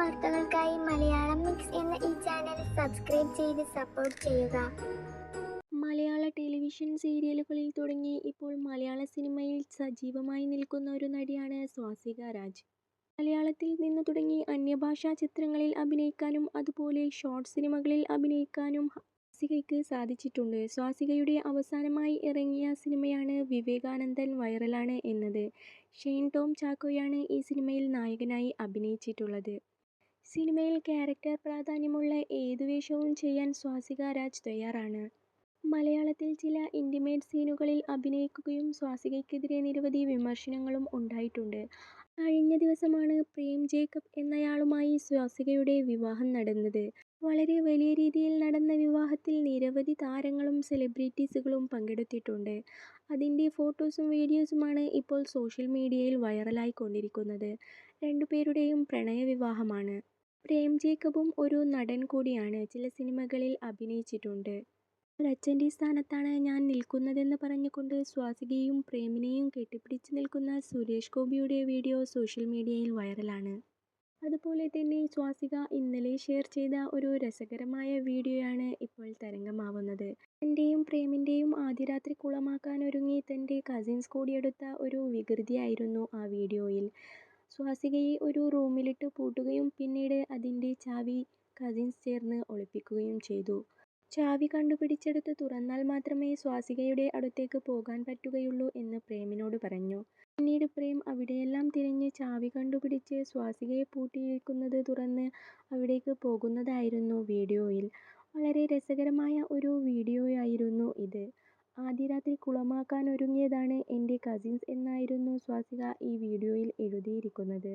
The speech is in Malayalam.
വാർത്തകൾക്കായി മലയാളം മിക്സ് എന്ന ഈ ചാനൽ സബ്സ്ക്രൈബ് ചെയ്ത് സപ്പോർട്ട് ചെയ്യുക. മലയാള ടെലിവിഷൻ സീരിയലുകളിൽ തുടങ്ങി ഇപ്പോൾ മലയാള സിനിമയിൽ സജീവമായി നിൽക്കുന്ന ഒരു നടിയാണ് സ്വാസിക രാജ്. മലയാളത്തിൽ നിന്ന് തുടങ്ങി അന്യഭാഷാ ചിത്രങ്ങളിൽ അഭിനയിക്കാനും അതുപോലെ ഷോർട്ട് സിനിമകളിൽ അഭിനയിക്കാനും സ്വാസികയ്ക്ക് സാധിച്ചിട്ടുണ്ട്. സ്വാസികയുടെ അവസാനമായി ഇറങ്ങിയ സിനിമയാണ് വിവേകാനന്ദൻ വൈറലാണ് എന്നത്. ഷെയ്ൻ ടോം ചാക്കോയാണ് ഈ സിനിമയിൽ നായകനായി അഭിനയിച്ചിട്ടുള്ളത്. സിനിമയിൽ ക്യാരക്ടർ പ്രാധാന്യമുള്ള ഏതു വേഷവും ചെയ്യാൻ സ്വാസിക രാജ് തയ്യാറാണ്. മലയാളത്തിൽ ചില ഇന്റിമേറ്റ് സീനുകളിൽ അഭിനയിക്കുകയും സ്വാസികയ്ക്കെതിരെ നിരവധി വിമർശനങ്ങളും ഉണ്ടായിട്ടുണ്ട്. കഴിഞ്ഞ ദിവസമാണ് പ്രേം ജേക്കബ് എന്നയാളുമായി സ്വാസികയുടെ വിവാഹം നടന്നത്. വളരെ വലിയ രീതിയിൽ നടന്ന വിവാഹത്തിൽ നിരവധി താരങ്ങളും സെലിബ്രിറ്റീസുകളും പങ്കെടുത്തിട്ടുണ്ട്. അതിന്റെ ഫോട്ടോസും വീഡിയോസുമാണ് ഇപ്പോൾ സോഷ്യൽ മീഡിയയിൽ വൈറലായിക്കൊണ്ടിരിക്കുന്നത് രണ്ടുപേരുടെയും പ്രണയ വിവാഹമാണ് പ്രേം ജേക്കബും ഒരു നടൻ കൂടിയാണ് ചില സിനിമകളിൽ അഭിനയിച്ചിട്ടുണ്ട്. ഒരച്ഛന്റെ സ്ഥാനത്താണ് ഞാൻ നിൽക്കുന്നതെന്ന് പറഞ്ഞുകൊണ്ട് സ്വാസികയും പ്രേമിനെയും കെട്ടിപ്പിടിച്ച് നിൽക്കുന്ന സുരേഷ് ഗോപിയുടെ വീഡിയോ സോഷ്യൽ മീഡിയയിൽ വൈറലാണ്. അതുപോലെ തന്നെ സ്വാസിക ഇന്നലെ ഷെയർ ചെയ്ത ഒരു രസകരമായ വീഡിയോയാണ് ഇപ്പോൾ തരംഗമാവുന്നത്. തന്റെയും പ്രേമിന്റെയും ആദ്യ രാത്രി കുളമാക്കാൻ ഒരുങ്ങി തന്റെ കസിൻസ് കൂടിയെടുത്ത ഒരു വികൃതിയായിരുന്നു ആ വീഡിയോയിൽ. സ്വാസികയെ ഒരു റൂമിലിട്ട് പൂട്ടുകയും പിന്നീട് അതിന്റെ ചാവി കസിൻസ് ചേർന്ന് ഒളിപ്പിക്കുകയും ചെയ്തു. ചാവി കണ്ടുപിടിച്ചെടുത്ത് തുറന്നാൽ മാത്രമേ സ്വാസികയുടെ അടുത്തേക്ക് പോകാൻ പറ്റുകയുള്ളൂ എന്ന് പ്രേമിനോട് പറഞ്ഞു. പിന്നീട് പ്രേം അവിടെയെല്ലാം തിരഞ്ഞ് ചാവി കണ്ടുപിടിച്ച് സ്വാസികയെ പൂട്ടിയിരിക്കുന്നത് തുറന്ന് അവിടേക്ക് പോകുന്നതായിരുന്നു വീഡിയോയിൽ. വളരെ രസകരമായ ഒരു വീഡിയോയായിരുന്നു ഇത്. ആദ്യ രാത്രി കുളമാക്കാൻ ഒരുങ്ങിയതാണ് എന്റെ കസിൻസ് എന്നായിരുന്നു സ്വാസിക ഈ വീഡിയോയിൽ എഴുതിയിരിക്കുന്നത്.